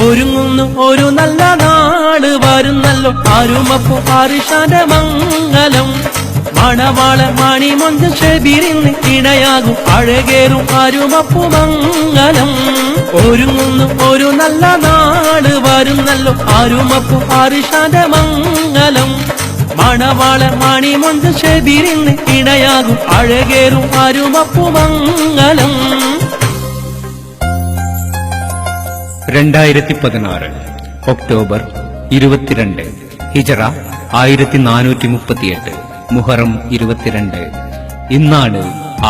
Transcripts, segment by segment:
ഒരുങ്ങുന്നു ഒരു നല്ല നാൾ വരുന്നല്ലോ. ആരുമപ്പോ ആറിഷാന്റെ മംഗലം. മണവാള മണിമൊഞ്ച ഷെബിരിന്ന് ഇണയാകും. അഴകേറും ആരുമപ്പു മംഗലം. ഒരുങ്ങുന്നു ഒരു നല്ല നാൾ വരുന്നല്ലോ. ആരുമപ്പു ആറിഷാന്റെ മംഗലം. മണവാള മണിമൊഞ്ച ഷെബിരിന്ന് ഇണയാകും. അഴകേറും ആരുമപ്പു മംഗലം. രണ്ടായിരത്തി പതിനാറ് ഒക്ടോബർ ഇരുപത്തിരണ്ട്. ഹിജറ ആയിരത്തി നാനൂറ്റി മുപ്പത്തിയെട്ട് മുഹറം ഇരുപത്തിരണ്ട്. ഇന്നാണ്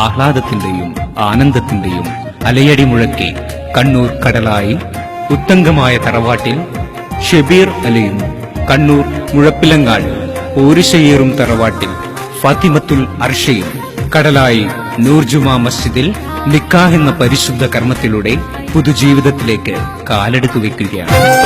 ആഹ്ലാദത്തിന്റെയും ആനന്ദത്തിന്റെയും അലയടി മുഴക്കി കണ്ണൂർ കടലായി ഉത്തംഗമായ തറവാട്ടിൽ ഷെബീർ അലിയും കണ്ണൂർ മുഴപ്പിലങ്ങാട് ഓരിശയേറും തറവാട്ടിൽ ഫാത്തിമത്തുൽ അർഷയും കടലായി നൂർജുമാ മസ്ജിദിൽ നിക്കാഹ് എന്ന പരിശുദ്ധ കർമ്മത്തിലൂടെ പുതുജീവിതത്തിലേക്ക് കാലെടുത്തു വെക്കുകയാണ്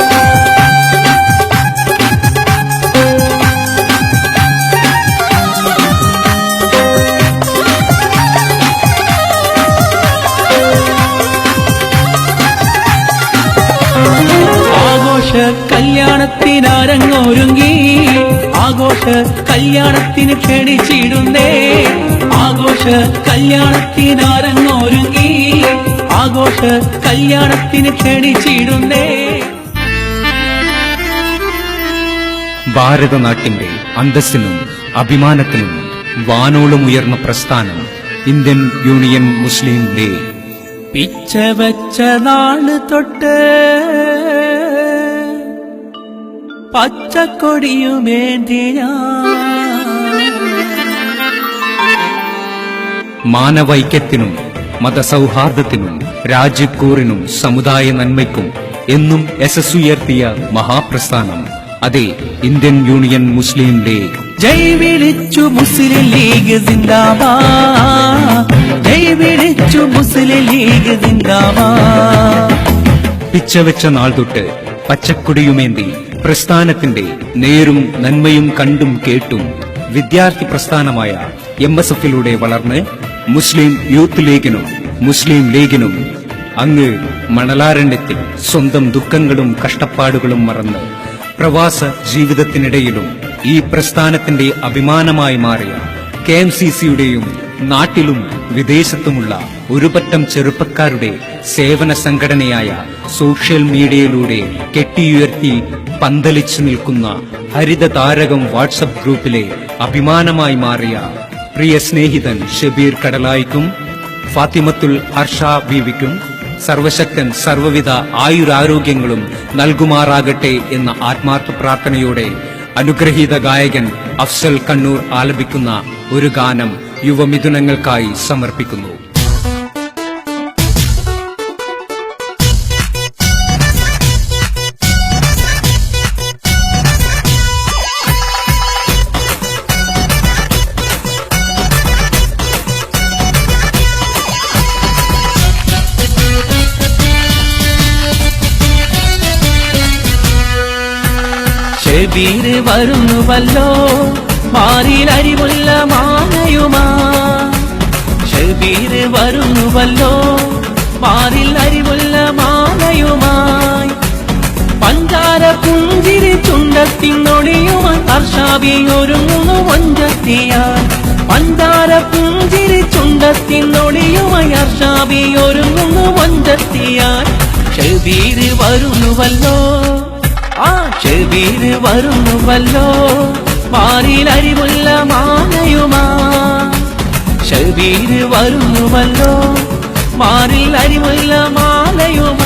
കല്യാണത്തിനരങ്ങൊരുങ്ങി ആഘോഷ കല്യാണത്തിന് ക്ഷണിച്ചിടുന്നേ. ആഘോഷ കല്യാണത്തിനരങ്ങൊരുങ്ങി. ആഘോഷ കല്യാണത്തിന് ക്ഷണിച്ചിടുന്നേ. ഭാരതനാട്ടിന്റെ അന്തസ്സിനും അഭിമാനത്തിനും വാനോളം ഉയർന്ന പ്രസ്ഥാനം ഇന്ത്യൻ യൂണിയൻ മുസ്ലിം ലീഗ്. പിച്ച വെച്ച നാൾ തൊട്ട് പച്ചക്കൊടിയുമേന്തിയ മാനവൈക്യത്തിനും മതസൗഹാർദ്ദത്തിനും രാജ്യക്കൂറിനും സമുദായ നന്മയ്ക്കും എന്നും യശസ്സുയർത്തിയ മഹാപ്രസ്ഥാനം. അതെ ഇന്ത്യൻ യൂണിയൻ മുസ്ലിം ലീഗ് ജയ് വിളിച്ചു മുസ്ലിം ലീഗ് ജയ് വിളിച്ചു മുസ്ലിം ലീഗ് പിച്ചവെച്ച നാൾ തൊട്ട് പച്ചക്കുടിയുമേന്തി പ്രസ്ഥാനത്തിന്റെ നേരും നന്മയും കണ്ടും കേട്ടും വിദ്യാർത്ഥി പ്രസ്ഥാനമായ എം എസ് എഫിലൂടെ വളർന്ന് മുസ്ലിം യൂത്ത് ലീഗിനും മുസ്ലിം ലീഗിനും അങ്ങ് മണലാരണ്യത്തിൽ സ്വന്തം ദുഃഖങ്ങളും കഷ്ടപ്പാടുകളും മറന്ന് പ്രവാസ ജീവിതത്തിനിടയിലും ഈ പ്രസ്ഥാനത്തിന്റെ അഭിമാനമായി മാറിയ കെ എം സി സിയുടെയും നാട്ടിലും വിദേശത്തുമുള്ള ഒരുപറ്റം ചെറുപ്പക്കാരുടെ സേവന സംഘടനയായ സോഷ്യൽ മീഡിയയിലൂടെ കെട്ടിയുയർത്തി പന്തലിച്ചു നിൽക്കുന്ന ഹരിതതാരകം വാട്സപ്പ് ഗ്രൂപ്പിലെ അഭിമാനമായി മാറിയ പ്രിയ സ്നേഹിതൻ ഷബീർ കടലായിക്കും ഫാത്തിമത്തുൽ ഹർഷ ബീവിക്കും സർവശക്തൻ സർവവിധ ആയുരാരോഗ്യങ്ങളും നൽകുമാറാകട്ടെ എന്ന ആത്മാർത്ഥ പ്രാർത്ഥനയോടെ അനുഗ്രഹീത ഗായകൻ അഫ്സൽ കണ്ണൂർ ആലപിക്കുന്ന ഒരു ഗാനം യുവമിഥുനങ്ങൾക്കായി സമർപ്പിക്കുന്നു. ഷബീർ വരുന്നുവല്ലോ. മാറിൽ അരിമുല്ല മാങ്ങയുമാ ഷബീർ വരുന്നുവല്ലോ. മാറിൽ അരിവുള്ള മാനയുമായി പഞ്ചാര പുഞ്ചിരി ചുണ്ടത്തിനൊളിയുമായി ഹർഷാബി ഒരുങ്ങുന്നു വഞ്ചത്തിയായി പഞ്ചാര പുഞ്ചിരി ചുണ്ടത്തിനൊളിയുമായി ഹർഷാബി ഒരുങ്ങുന്നു വഞ്ചത്തിയായി ഷബീര് വരുന്നുവല്ലോ. ഷബീർ വരുന്നുവല്ലോ മാറിൽ അരിമുല്ല മാങ്ങയുമാ ഷബീർ വരുന്നുവല്ലോ മാറിൽ അരിമുല്ല മാലയുമാ